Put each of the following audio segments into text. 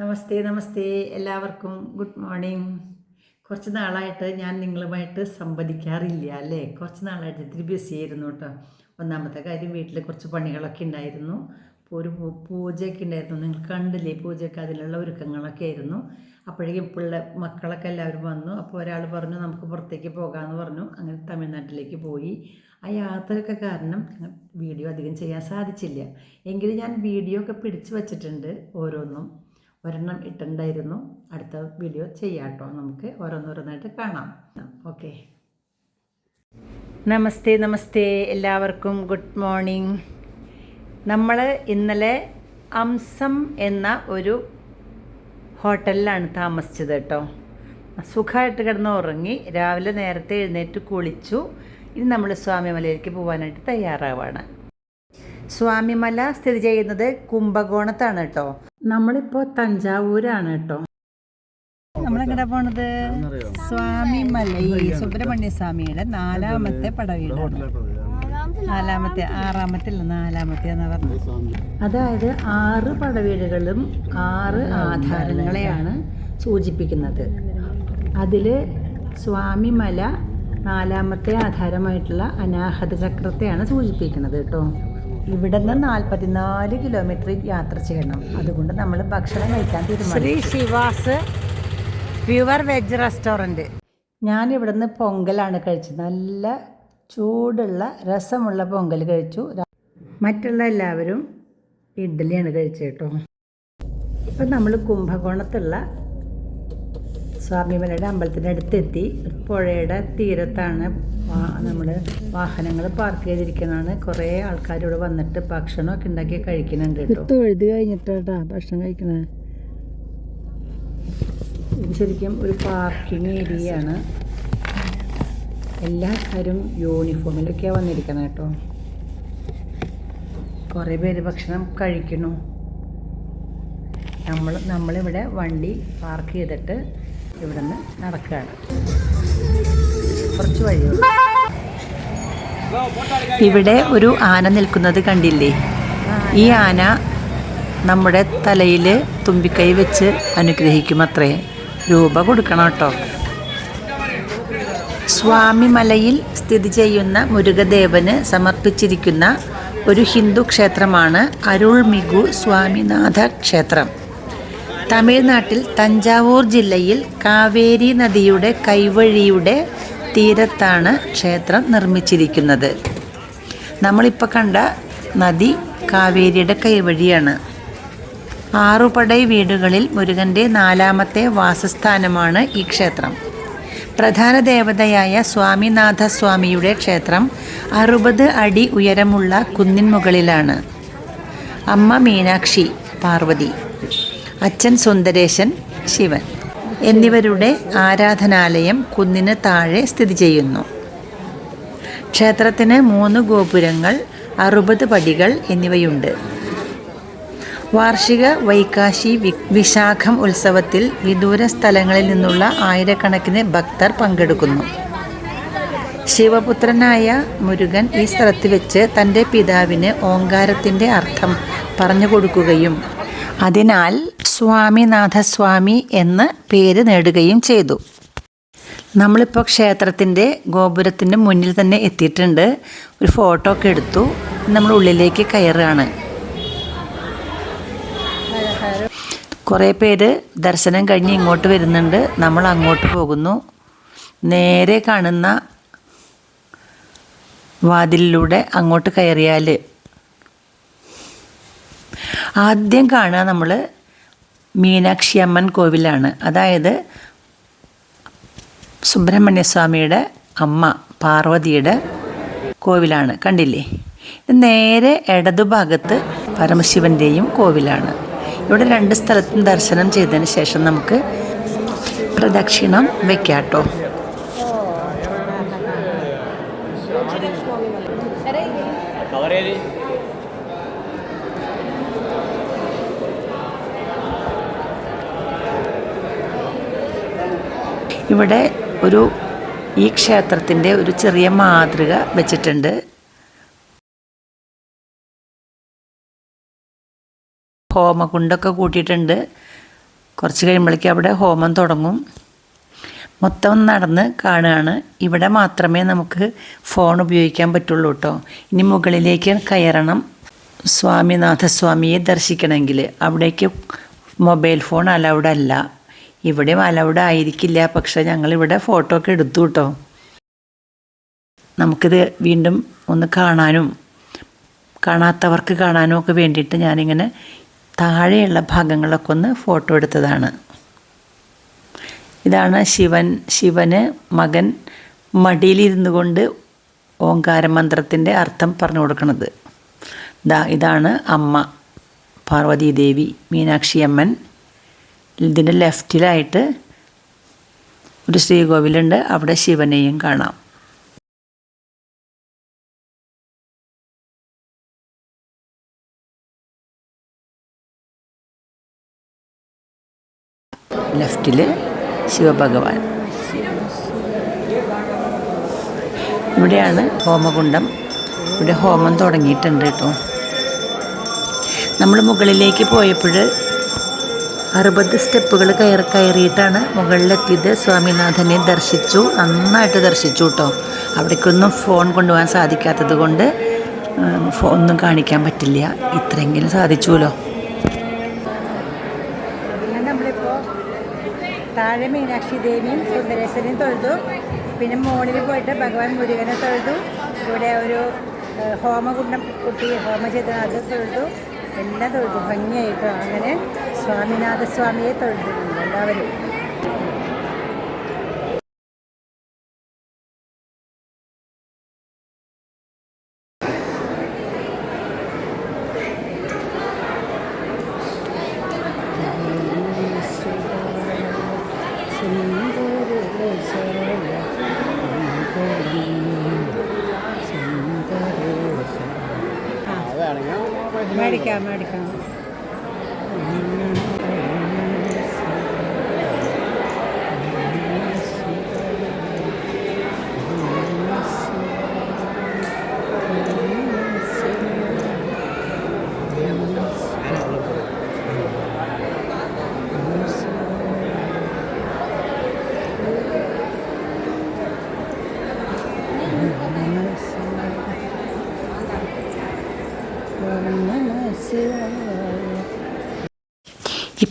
നമസ്തേ നമസ്തേ എല്ലാവർക്കും good morning. കുറച്ച് നാളായിട്ട് ഞാൻ നിങ്ങളുമായിട്ട് സംവദിക്കാറില്ല അല്ലേ? കുറച്ച് നാളായിട്ട് ഇത്തിരി ബിസി ആയിരുന്നു കേട്ടോ. ഒന്നാമത്തെ കാര്യം വീട്ടിൽ കുറച്ച് പണികളൊക്കെ ഉണ്ടായിരുന്നു. ഒരു പൂജയൊക്കെ ഉണ്ടായിരുന്നു. നിങ്ങൾ കണ്ടില്ലേ പൂജയൊക്കെ അതിലുള്ള ഒരുക്കങ്ങളൊക്കെ ആയിരുന്നു. അപ്പോഴേക്കും പിള്ളേ മക്കളൊക്കെ എല്ലാവരും വന്നു. അപ്പോൾ ഒരാൾ പറഞ്ഞു നമുക്ക് പുറത്തേക്ക് പോകാമെന്ന് പറഞ്ഞു. അങ്ങനെ തമിഴ്നാട്ടിലേക്ക് പോയി. ആ യാത്രയൊക്കെ കാരണം വീഡിയോ അധികം ചെയ്യാൻ സാധിച്ചില്ല. എങ്കിലും ഞാൻ വീഡിയോ ഒക്കെ പിടിച്ചു വച്ചിട്ടുണ്ട് ഓരോന്നും. ഒരെണ്ണം ഇട്ടിട്ടുണ്ടായിരുന്നു. അടുത്ത വീഡിയോ ചെയ്യാം നമുക്ക് ഓരോന്നോരോന്നായിട്ട് കാണാം. ഓക്കെ നമസ്തേ നമസ്തേ എല്ലാവർക്കും. ഗുഡ് മോർണിംഗ് നമ്മൾ ഇന്നലെ അംസം എന്ന ഒരു ഹോട്ടലിലാണ് താമസിച്ചത് കേട്ടോ. സുഖമായിട്ട് കിടന്ന് ഉറങ്ങി. രാവിലെ നേരത്തെ എഴുന്നേറ്റ് കുളിച്ചു. ഇനി നമ്മൾ സ്വാമിമലയിലേക്ക് പോകാനായിട്ട് തയ്യാറാവാണ്. സ്വാമിമല സ്ഥിതി ചെയ്യുന്നത് കുംഭകോണത്താണ് കേട്ടോ. നമ്മളിപ്പോൾ തഞ്ചാവൂരാണ് കേട്ടോ. നമ്മളെങ്ങനെ പോണത്? സ്വാമി മലൈ സുബ്രഹ്മണ്യ സ്വാമിയുടെ നാലാമത്തെ പടവീടാണ് നാലാമത്തെ ആറാമത്തെ അല്ല നാലാമത്തെ എന്ന് പറഞ്ഞു അതായത് ആറ് പടവീടുകളും ആറ് ആധാരങ്ങളെയാണ് സൂചിപ്പിക്കുന്നത്. അതിൽ സ്വാമിമല നാലാമത്തെ ആധാരമായിട്ടുള്ള അനാഹത ചക്രത്തെയാണ് സൂചിപ്പിക്കുന്നത് കേട്ടോ. ഇവിടെ നിന്ന് നാൽപ്പത്തിനാല് കിലോമീറ്റർ യാത്ര ചെയ്യണം. അതുകൊണ്ട് നമ്മൾ ഭക്ഷണം കഴിക്കാൻ തീരുമാനിച്ചു. Sri Shivas pure veg restaurant ഞാൻ ഇവിടുന്ന് പൊങ്കലാണ് കഴിച്ചത്. നല്ല ചൂടുള്ള രസമുള്ള പൊങ്കൽ കഴിച്ചു. മറ്റുള്ള എല്ലാവരും ഇഡ്ഡലിയാണ് കഴിച്ചത് കേട്ടോ. ഇപ്പം നമ്മൾ കുംഭകോണത്തുള്ള സ്വാമിമലയുടെ അമ്പലത്തിന്റെ അടുത്തെത്തി. പുഴയുടെ തീരത്താണ് നമ്മൾ വാഹനങ്ങൾ പാർക്ക് ചെയ്തിരിക്കുന്നതാണ്. കുറേ ആൾക്കാരോട് വന്നിട്ട് ഭക്ഷണമൊക്കെ ഉണ്ടാക്കി കഴിക്കുന്നുണ്ട് കേട്ടോ. എഴുതി കഴിഞ്ഞിട്ടാ ഭക്ഷണം കഴിക്കണേ. ശരിക്കും ഒരു പാർക്കിംഗ് ഏരിയയാണ് എല്ലാ ആൾക്കാരും യൂണിഫോമിലൊക്കെയാണ് വന്നിരിക്കുന്നത് കേട്ടോ. കുറേ പേര് ഭക്ഷണം കഴിക്കുന്നു. നമ്മൾ നമ്മളിവിടെ വണ്ടി പാർക്ക് ചെയ്തിട്ട് ഇവിടെ നിന്ന് നടക്കുകയാണ് കുറച്ച് വഴിയുള്ളൂ ഇവിടെ ഒരു ആന നിൽക്കുന്നത് കണ്ടില്ലേ? ഈ ആന നമ്മുടെ തലയിൽ തുമ്പിക്കൈ വെച്ച് അനുഗ്രഹിക്കുമത്രേ രൂപ കൊടുക്കണം കേട്ടോ. സ്വാമിമലയിൽ സ്ഥിതി ചെയ്യുന്ന മുരുകദേവന് സമർപ്പിച്ചിരിക്കുന്ന ഒരു ഹിന്ദു ക്ഷേത്രമാണ് അരുൾമിഗു സ്വാമിനാഥ ക്ഷേത്രം. തമിഴ്നാട്ടിൽ തഞ്ചാവൂർ ജില്ലയിൽ കാവേരി നദിയുടെ കൈവഴിയുടെ തീരത്താണ് ക്ഷേത്രം നിർമ്മിച്ചിരിക്കുന്നത്. നമ്മളിപ്പോൾ കണ്ട നദി കാവേരിയുടെ കൈവഴിയാണ്. ആറുപടൈ വീടുകളിൽ മുരുകന്റെ നാലാമത്തെ വാസസ്ഥാനമാണ് ഈ ക്ഷേത്രം. പ്രധാന ദേവതയായ സ്വാമിനാഥ സ്വാമിയുടെ ക്ഷേത്രം അറുപത് അടി ഉയരമുള്ള കുന്നിൻ മുകളിലാണ്. അമ്മ മീനാക്ഷി പാർവതി. അച്ഛൻ സുന്ദരേശൻ ശിവൻ എന്നിവരുടെ ആരാധനാലയം കുന്നിന് താഴെ സ്ഥിതി ചെയ്യുന്നു. ക്ഷേത്രത്തിന് മൂന്ന് ഗോപുരങ്ങൾ അറുപത് പടികൾ എന്നിവയുണ്ട്. വാർഷിക വൈകാശി വിശാഖം ഉത്സവത്തിൽ വിദൂര സ്ഥലങ്ങളിൽ നിന്നുള്ള ആയിരക്കണക്കിന് ഭക്തർ പങ്കെടുക്കുന്നു. ശിവപുത്രനായ മുരുകൻ ഈ സ്ഥലത്ത് വെച്ച് തന്റെ പിതാവിന് ഓങ്കാരത്തിന്റെ അർത്ഥം പറഞ്ഞു കൊടുക്കുകയും അതിനാൽ സ്വാമിനാഥസ്വാമി എന്ന് പേര് നേടുകയും ചെയ്തു. നമ്മളിപ്പോൾ ക്ഷേത്രത്തിന്റെ ഗോപുരത്തിന്റെ മുന്നിൽ തന്നെ എത്തിയിട്ടുണ്ട്. ഒരു ഫോട്ടോ ഒക്കെ എടുത്തു. നമ്മൾ ഉള്ളിലേക്ക് കയറുകയാണ്. കുറേ പേര് ദർശനം കഴിഞ്ഞ് ഇങ്ങോട്ട് വരുന്നുണ്ട്. നമ്മൾ അങ്ങോട്ട് പോകുന്നു. നേരെ കാണുന്ന വാതിലിലൂടെ അങ്ങോട്ട് കയറിയാൽ ആദ്യം കാണുക നമ്മൾ മീനാക്ഷി അമ്മൻ കോവിലാണ്. അതായത് സുബ്രഹ്മണ്യസ്വാമിയുടെ അമ്മ പാർവതിയുടെ കോവിലാണ്. കണ്ടില്ലേ? നേരെ ഇടതുഭാഗത്ത് പരമശിവന്റെയും കോവിലാണ്. ഇവിടെ രണ്ട് സ്ഥലത്തും ദർശനം ചെയ്തതിന് ശേഷം നമുക്ക് പ്രദക്ഷിണം വെക്കാട്ടോ. ഇവിടെ ഒരു ഈ ക്ഷേത്രത്തിന്റെ ഒരു ചെറിയ മാതൃക വെച്ചിട്ടുണ്ട്. ഹോമകുണ്ടൊക്കെ കൂട്ടിയിട്ടുണ്ട്. കുറച്ച് കഴിയുമ്പോഴേക്കും അവിടെ ഹോമം തുടങ്ങും. മൊത്തം നടന്ന് കാണുകയാണ്. ഇവിടെ മാത്രമേ നമുക്ക് ഫോൺ ഉപയോഗിക്കാൻ പറ്റുള്ളൂ കേട്ടോ. ഇനി മുകളിലേക്ക് കയറണം. സ്വാമിനാഥസ്വാമിയെ ദർശിക്കണമെങ്കിൽ. അവിടേക്ക് മൊബൈൽ ഫോൺ അലൗഡ് അല്ല. ഇവിടെയും അലൗഡ് ആയിരിക്കില്ല പക്ഷെ ഞങ്ങളിവിടെ ഫോട്ടോ ഒക്കെ എടുത്തു കേട്ടോ നമുക്കിത് വീണ്ടും ഒന്ന് കാണാനും കാണാത്തവർക്ക് കാണാനും ഒക്കെ വേണ്ടിയിട്ട് ഞാനിങ്ങനെ താഴെയുള്ള ഭാഗങ്ങളൊക്കെ ഒന്ന് ഫോട്ടോ എടുത്തതാണ്. ഇതാണ് ശിവൻ ശിവന് മകൻ മടിയിലിരുന്നു കൊണ്ട് ഓങ്കാര മന്ത്രത്തിന്റെ അർത്ഥം പറഞ്ഞു കൊടുക്കുന്നത് ഇതാ ഇതാണ് അമ്മ പാർവതീദേവി മീനാക്ഷി അമ്മൻ ഇതിന്റെ ലെഫ്റ്റിലായിട്ട് ഒരു ശ്രീകോവിലുണ്ട്. അവിടെ ശിവനെയും കാണാം. ലെഫ്റ്റിൽ ശിവഭഗവാൻ. ഇവിടെയാണ് ഹോമകുണ്ടം. ഇവിടെ ഹോമം തുടങ്ങിയിട്ടുണ്ട് കേട്ടോ. നമ്മൾ മുകളിലേക്ക് പോയപ്പോൾ അറുപത് സ്റ്റെപ്പുകൾ കയറി കയറിയിട്ടാണ് മുകളിലെത്തിയത്. സ്വാമിനാഥനെ ദർശിച്ചു. നന്നായിട്ട് ദർശിച്ചു കേട്ടോ. അവിടേക്കൊന്നും ഫോൺ കൊണ്ടുപോകാൻ സാധിക്കാത്തത് കൊണ്ട് ഒന്നും കാണിക്കാൻ പറ്റില്ല. ഇത്രയെങ്കിലും സാധിച്ചുല്ലോ താഴെ മീനാക്ഷി ദേവിയും സുന്ദരേശ്വരിയും തൊഴുതു. പിന്നെ മോളിൽ പോയിട്ട് ഭഗവാൻ മുരുകനെ തൊഴുതു. ഇവിടെ ഒരു ഏഹ്, ഹോമകുണ്ടം കുട്ടി ഹോമ ചെയ്ത അത് തൊഴുതു. എല്ലാം തൊഴുതു. ഭംഗിയായിട്ടോ അങ്ങനെ. സ്വാമിനാഥ സ്വാമിയെ തൊഴുതു എല്ലാവരും മേടിക്കാം മേടിക്കാം.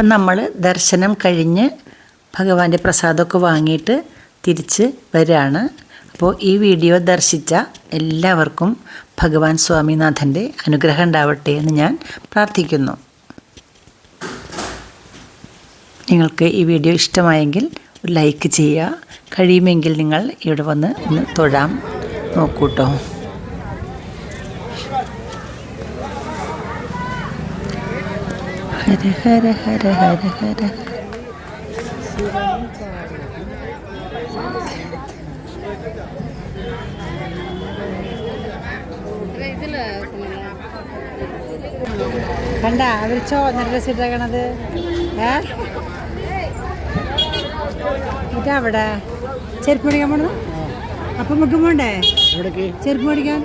ഇപ്പം നമ്മൾ ദർശനം കഴിഞ്ഞ് ഭഗവാന്റെ പ്രസാദമൊക്കെ വാങ്ങിയിട്ട് തിരിച്ച് വരികയാണ്. അപ്പോൾ ഈ വീഡിയോ ദർശിച്ച എല്ലാവർക്കും ഭഗവാൻ സ്വാമിനാഥന്റെ അനുഗ്രഹം ഉണ്ടാവട്ടെ എന്ന് ഞാൻ പ്രാർത്ഥിക്കുന്നു. നിങ്ങൾക്ക് ഈ വീഡിയോ ഇഷ്ടമായെങ്കിൽ ലൈക്ക് ചെയ്യുക. കഴിയുമെങ്കിൽ നിങ്ങൾ ഇവിടെ വന്ന് ഒന്ന് തൊഴാം നോക്കൂട്ടോ. ഹര ഹര ഹര ഹര ഹര. കണ്ട അവരിച്ചോ നല്ല ഡ്രസ് ഇട്ടേക്കണത്. ഏ? ഇതാ അവിടെ ചെരുപ്പ് മേടിക്കാൻ പോണത്? അപ്പം മുട്ടും പോണ്ടേ? ചെരുപ്പ് മേടിക്കാൻ?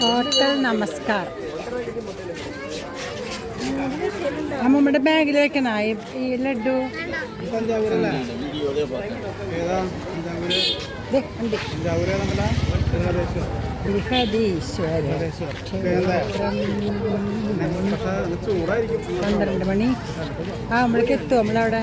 ഹോട്ടൽ നമസ്കാർ. അമ്മമ്മയുടെ ബാഗിൽ വെക്കണ ഈ ലഡു. പന്ത്രണ്ട് മണി. ആ നമ്മളേക്ക് എത്തും നമ്മളവിടെ?